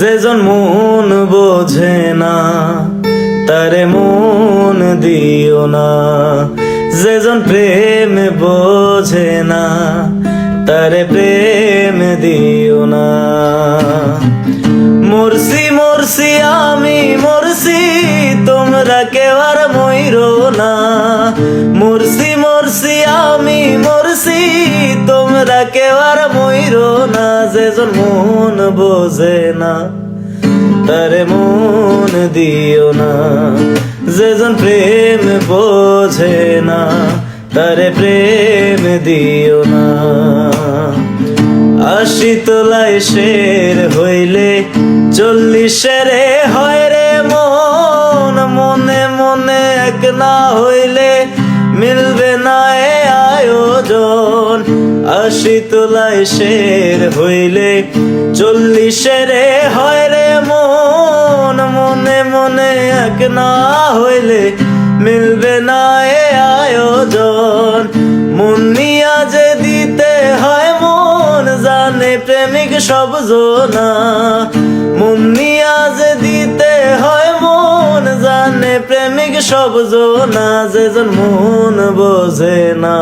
যেজন মন বোঝে না, তারে মন দিও না। যেজন প্রেম বোঝে না, তারে প্রেম দিও না। মরছি মরছি আমি মরছি তোমরা কেউ আর মইরো না। মরছি মরছি আমি তোমরা মইরো না যেজন মন বোঝে না তারে মন দিও না। যেজন প্রেম বোঝে না তারে প্রেম দিও না। আশি তোলায় শের হইলে চল্লিশের হয় রে মন, মনে মনে এক না হইলে মিলবে না এ আয়োজন। আশি তোলায় শের হইলে চল্লিশের হয় রে মন, মনে মনে এক না হইলে মিলবে না এ আয়োজন। মন নিয়া যে দিতে হয় মন, জানে প্রেমিক সব জোনা। মন নিয়া যে দিতে হয় মন, জানে প্রেমিক সব জোনা যেজন মন বোঝে না।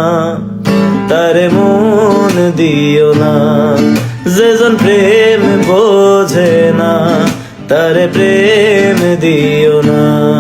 তারে মন দিও না। যেজন প্রেম বোঝে না তারে প্রেম দিও না।